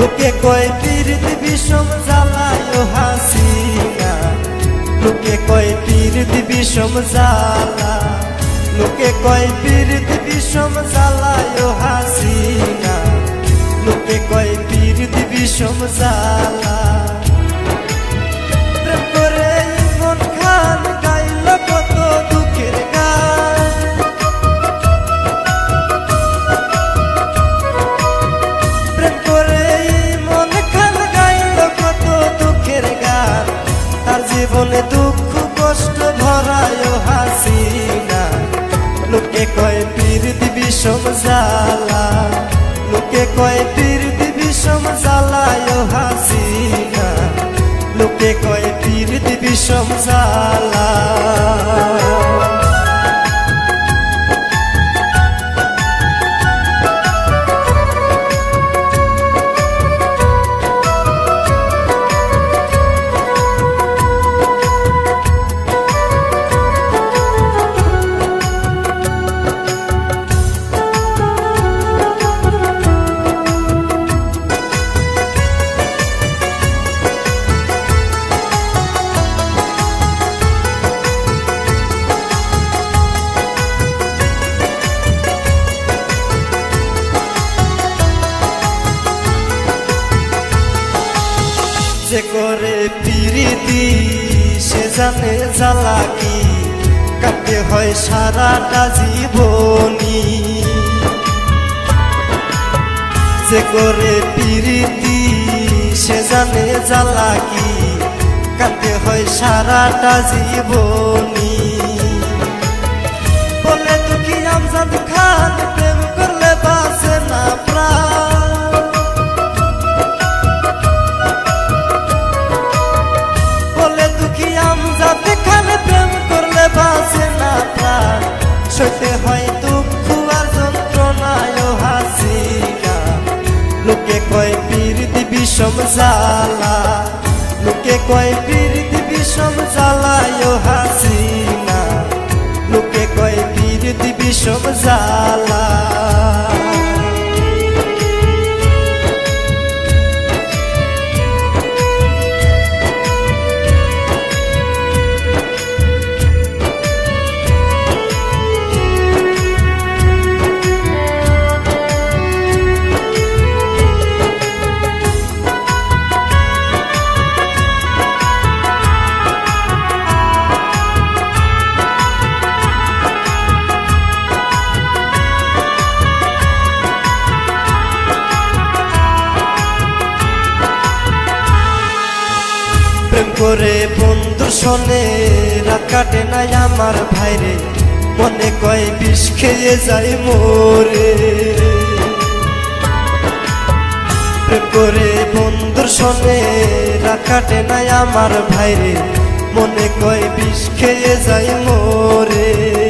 লোকে কয়, পীরিত বিষম জ্বালায় হাসিনা। লোকে কয়, পীরিত বিষম জ্বালা। লোকে কয়, পীরিত বিষম জ্বালায় হাসিনা। লোকে কয়, পীরিত বিষম জ্বালা। লোকে কয়, পীর দিবি সমজালা লোকে কয়, পীর দিবি সমজালায় হাসিনা। লোকে কয়, পীর দিবি সমজালা যে করে পিরিতি, সে জানে জ্বালা কি। কাটতে হয় সারাটা জীবনী যে করে পিরিতি, সে জানে জ্বালা কি। কাটতে হয় সারাটা জীবনী বলে দুঃখী আমজাদ খান, প্রেম করলে বাসে না প্রাণ। সইতে হয় দুঃখ আর যন্ত্রণায় হাসিনা লোকে কয় পৃথিবী দিবি সমজালা লোকে কয় পৃথিবী দিবি সমজালায় হাসিনা লোকে কয় পৃথিবী দিবি সমজালা করে বন্ধু শোনে রাত কাটে নাই আমার ভাইরে। মনে কয় বিষ খেয়ে যাই মোরে। করে বন্ধুর শোনে রাত কাটে নাই আমার ভাইরে। মনে কয় বিষ খেয়ে যাই মোরে।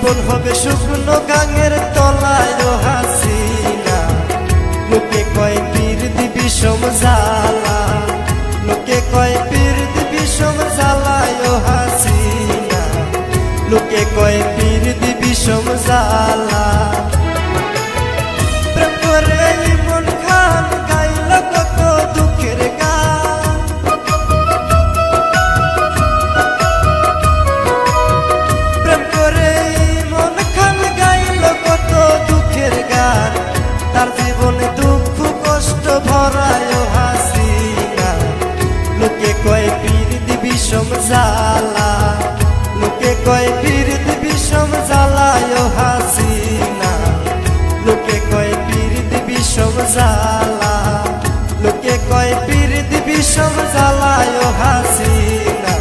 জীবন হবে শুকনো গাঙের তলায় হাসিনা? লোকে কয় পীর দিবি সমজালা। সমজালা লোকে কয় পীর দিবি সমজালায় হাসিনা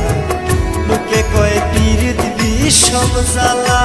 লোকে কয় পীর দিবি সমজালা